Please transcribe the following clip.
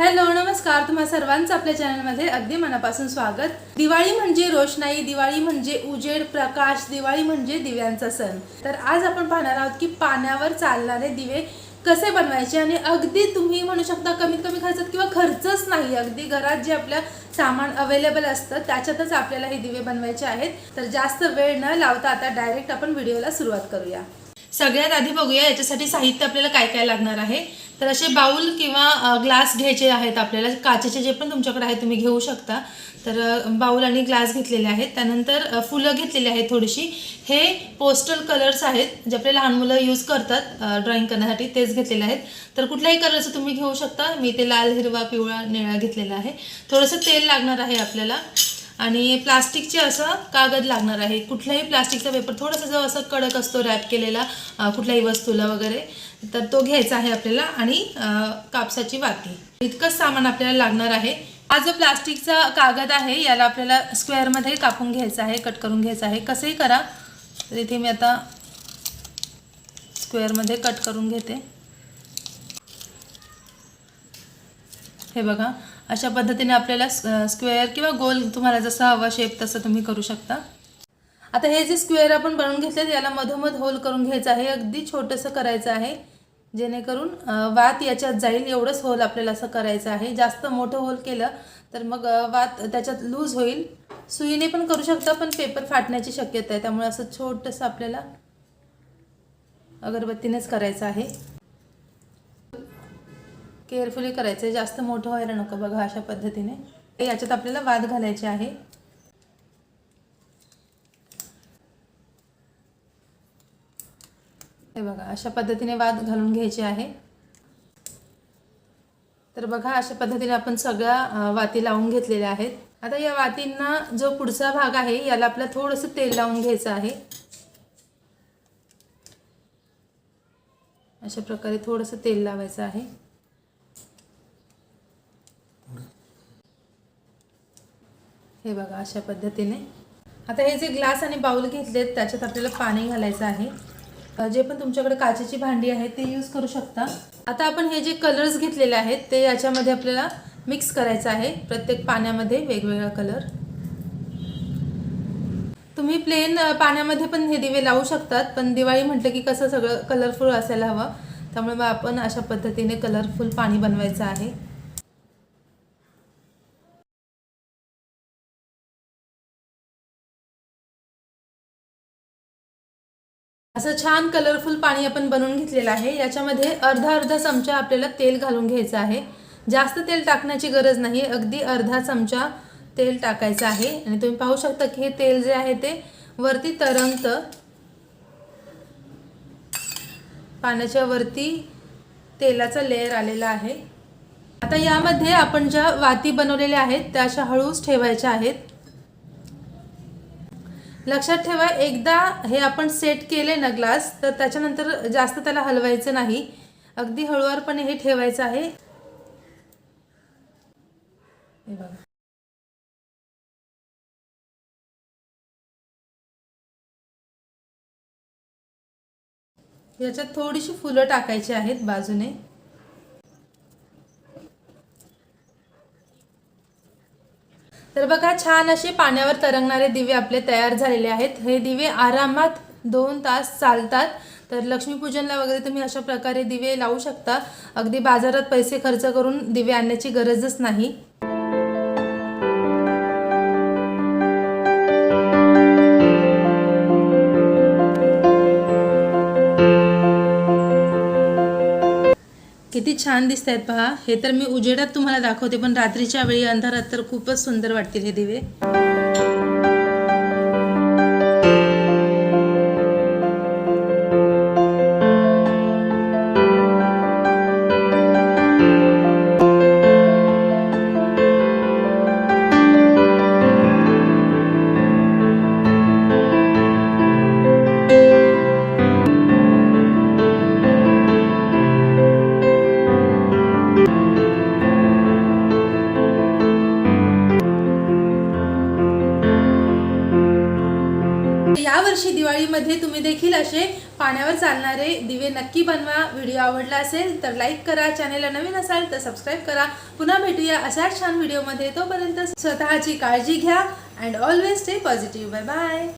Hello नमस्कार. तुम्हा सर्वांचं आपल्या चॅनलमध्ये अगदी मनापासून स्वागत. दिवाळी म्हणजे रोषणाई दिवाळी म्हणजे उजेड प्रकाश दिवाळी म्हणजे दिव्यांचा सण. तर आज आपण पाहणार आहोत की पाण्यावर चालणारे दिवे कसे बनवायचे आणि अगदी तुम्ही म्हणू शकता कमीत कमी खर्चात किंवा खर्चच नाही अगदी घरात जे आपलं सामान अवेलेबल असतं त्याच्यातच आपल्याला हे दिवे बनवायचे आहेत. तर जास्त वेळ न लावता आता डायरेक्ट आपण व्हिडिओला सुरुवात करूया. सगळ्यात आधी बघूया याच्यासाठी साहित्य आपल्याला काय काय लागणार आहे. तर असे बाउल किंवा ग्लास घ्यायचे आहेत आपल्याला काचेचे जे पण तुमच्याकडे आहे तुम्ही घेऊ शकता. तर बाऊल बाउल आणि ग्लास घेतलेले आहेत. त्यानंतर फुलं घेतलेली आहेत थोडीशी. हे पोस्टल कलर्स आहेत जे आपले लहान मुलं यूज करतात ड्रॉइंग करण्यासाठी तेच घेतलेले आहेत. तर कुठल्याही कलरचं तुम्ही घेऊ शकता. मी ते लाल हिरवा पिवळा निळा घेतलेला आहे. थोडंसं तेल लागणार आहे आपल्याला. आणि प्लास्टिकचे असं कागद लागणार आहे. कुठल्याही प्लास्टिकचा पेपर थोडासा जो असं कडक असतो रॅप केलेला कुठल्याही वस्तूला वगैरे तर तो घ्यायचा आहे आपल्याला आणि कापसाची वाती. इतकंच सामान आपल्याला लागणार आहे. हा जो प्लास्टिकचा कागद आहे याला आपल्याला स्क्वेअरमध्ये कापून घ्यायचा आहे कट करून घ्यायचा आहे. कसंही करा. तर इथे मी आता स्क्वेअरमध्ये कट करून घेते. हे बघा. अशा पद्धतीने आपल्याला स्क्वेअर किंवा गोल तुम्हाला जसा हवा शेप तसं तुम्ही करू शकता. आता हे जे स्क्वेअर आपण बनवून घेतले याला मधोमध होल करून घ्यायचं आहे. अगदी छोटंसं करायचं आहे. जेणेकरून वात याच्यात जाईल एवढंच होल आपल्याला असं करायचं आहे. जास्त मोठं होल केलं तर मग वात त्याच्यात लूज होईल. सुईने पण करू शकता पण पेपर फाटण्याची शक्यता आहे. त्यामुळे असं छोटंसं आपल्याला अगरबत्तीनेच करायचं आहे. केअरफुली करायचं आहे. जास्त मोठं व्हायला नको बघा अशा पद्धतीने. याच्यात आपल्याला वाद घालायचे आहे. हे बघा अशा पद्धतीने वाद घालून घ्यायचे आहे. तर बघा अशा पद्धतीने आपण सगळ्या वाती लावून घेतलेल्या आहेत. आता या वातींना जो पुढचा भाग आहे याला आपला थोडंसं तेल लावून घ्यायचं आहे. अशा प्रकारे थोडंसं तेल लावायचं आहे. हे बघा अशा पद्धतीने. आता हे जे ग्लास आणि बाऊल घेतलेत त्याच्यात आपल्याला पाणी घालायचं आहे. जे पण तुमच्याकडे काचेची भांडी आहे ते यूज करू शकता. आता आपण हे जे कलर्स घेतलेले आहेत ते याच्यामध्ये आपल्याला मिक्स करायचं आहे. प्रत्येक पाण्यामध्ये वेगवेगळा कलर तुम्ही प्लेन पाण्यामध्ये पण हे दिवे लावू शकतात पण दिवाळी म्हटलं की कसं सगळं कलरफुल असायला हवं. त्यामुळे मग आपण अशा पद्धतीने कलरफुल पाणी बनवायचं आहे. असं छान कलरफुल पाणी आपण बनवून घेतलेलं आहे. याच्यामध्ये अर्धा अर्धा चमचा आपल्याला तेल घालून घ्यायचं आहे. जास्त तेल टाकण्याची गरज नाही. अगदी अर्धा चमचा तेल टाकायचं आहे. आणि तुम्ही पाहू शकता की हे तेल जे आहे ते वरती तरंगतं पाण्याच्या वरती तेलाचा लेअर आलेला आहे. आता यामध्ये आपण ज्या वाती बनवलेल्या आहेत त्या अशा हळूच ठेवायच्या आहेत. लक्षात ठेवा एकदा हे आपण सेट केले ना ग्लास तर त्याच्यानंतर जास्त त्याला हलवायचं नाही. अगदी हळुवारपणे हे ठेवायचं आहे. हे बघा. याच्यात थोडीशी फुलं टाकायची आहेत बाजूने. तर बघा छान असे पाण्यावर तरंगणारे दिवे आपले तयार झालेले आहेत. हे दिवे आरामात दोन तास चालतात. तर लक्ष्मीपूजनला वगैरे तुम्ही अशा प्रकारे दिवे लावू शकता. अगदी बाजारात पैसे खर्च करून दिवे आणण्याची गरजच नाही. किती छान दिसत आहेत पहा. हे तर मी उजेडात तुम्हाला दाखवते पण रात्रीच्या वेळी अंधारात तर खूपच सुंदर वाटतील हे दिवे. यावर्षी दिवाळीमध्ये तुम्ही देखील असे पाण्यावर चालणारे दिवे नक्की बनवा. व्हिडिओ आवडला असेल तर लाईक करा. चॅनेलला नवीन असाल तर सबस्क्राईब करा. पुन्हा भेटूया अशाच छान व्हिडिओमध्ये. तोपर्यंत स्वतःची काळजी घ्या and always stay positive. Bye bye.